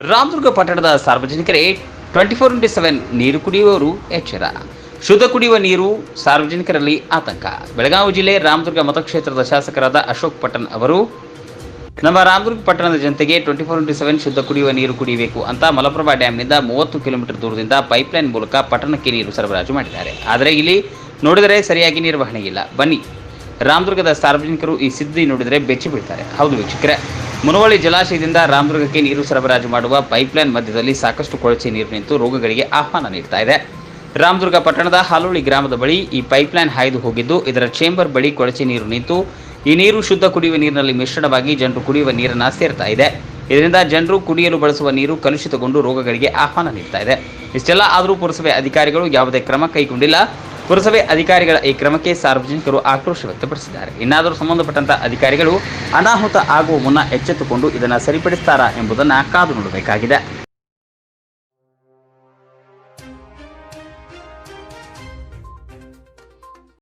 ರಾಮದುರ್ಗ ಪಟ್ಟಣದ ಸಾರ್ವಜನಿಕರೇ twenty four into seven ನೀರು ಕುಡಿಯುವವರು ಎಚ್ಚರ. ಶುದ್ಧ ಕುಡಿಯುವ ನೀರು, ಸಾರ್ವಜನಿಕರಲ್ಲಿ ಆತಂಕ. ಬೆಳಗಾವಿ ಜಿಲ್ಲೆ ರಾಮದುರ್ಗ ಮತಕ್ಷೇತ್ರದ ಶಾಸಕರಾದ ಅಶೋಕ್ ಪಟ್ಟಣ್ ಅವರು, ನಮ್ಮ ರಾಮದುರ್ಗ ಪಟ್ಟಣದ ಜನತೆಗೆ ಟ್ವೆಂಟಿ ಫೋರ್ ಇಂಟು ಸೆವೆನ್ ಶುದ್ಧ ಕುಡಿಯುವ ನೀರು ಕುಡಿಯಬೇಕು ಅಂತ ಮಲಪ್ರಭಾ ಡ್ಯಾಂನಿಂದ ಮೂವತ್ತು ಕಿಲೋಮೀಟರ್ ದೂರದಿಂದ ಪೈಪ್ಲೈನ್ ಮೂಲಕ ಪಟ್ಟಣಕ್ಕೆ ನೀರು ಸರಬರಾಜು ಮಾಡಿದ್ದಾರೆ. ಆದರೆ ಇಲ್ಲಿ ನೋಡಿದರೆ ಸರಿಯಾಗಿ ನಿರ್ವಹಣೆ ಇಲ್ಲ ಬನ್ನಿ, ರಾಮದುರ್ಗದ ಸಾರ್ವಜನಿಕರು ಈ ಸಿದ್ಧಿ ನೋಡಿದರೆ ಬೆಚ್ಚಿ ಬೀಳ್ತಾರೆ. ಹೌದು ವೀಕ್ಷಕರೇ. ಮುನವಳ್ಳಿ ಜಲಾಶಯದಿಂದ ರಾಮದುರ್ಗಕ್ಕೆ ನೀರು ಸರಬರಾಜು ಮಾಡುವ ಪೈಪ್ಲೈನ್ ಮಧ್ಯದಲ್ಲಿ ಸಾಕಷ್ಟು ಕೊಳಚೆ ನೀರು ನಿಂತು ರೋಗಗಳಿಗೆ ಆಹ್ವಾನ ನೀಡ್ತಾ ಇದೆ. ರಾಮದುರ್ಗ ಪಟ್ಟಣದ ಹಾಲೋಳಿ ಗ್ರಾಮದ ಬಳಿ ಈ ಪೈಪ್ಲೈನ್ ಹಾಯ್ದು ಹೋಗಿದ್ದು, ಇದರ ಚೇಂಬರ್ ಬಳಿ ಕೊಳಚೆ ನೀರು ನಿಂತು ಈ ನೀರು ಶುದ್ಧ ಕುಡಿಯುವ ನೀರಿನಲ್ಲಿ ಮಿಶ್ರಣವಾಗಿ ಜನರು ಕುಡಿಯುವ ನೀರನ್ನು ಸೇರ್ತಾ ಇದೆ. ಇದರಿಂದ ಜನರು ಕುಡಿಯಲು ಬಳಸುವ ನೀರು ಕಲುಷಿತಗೊಂಡು ರೋಗಗಳಿಗೆ ಆಹ್ವಾನ ನೀಡ್ತಾ ಇದೆ. ಇಷ್ಟೆಲ್ಲ ಆದರೂ ಪುರಸಭೆ ಅಧಿಕಾರಿಗಳು ಯಾವುದೇ ಕ್ರಮ ಕೈಗೊಂಡಿಲ್ಲ. ಪುರಸಭೆ ಅಧಿಕಾರಿಗಳ ಈ ಕ್ರಮಕ್ಕೆ ಸಾರ್ವಜನಿಕರು ಆಕ್ರೋಶ ವ್ಯಕ್ತಪಡಿಸಿದ್ದಾರೆ. ಇನ್ನಾದರೂ ಸಂಬಂಧಪಟ್ಟಂತ ಅಧಿಕಾರಿಗಳು ಅನಾಹುತ ಆಗುವ ಮುನ್ನ ಎಚ್ಚೆತ್ತುಕೊಂಡು ಇದನ್ನು ಸರಿಪಡಿಸ್ತಾರಾ ಎಂಬುದನ್ನು ಕಾದು ನೋಡಬೇಕಾಗಿದೆ.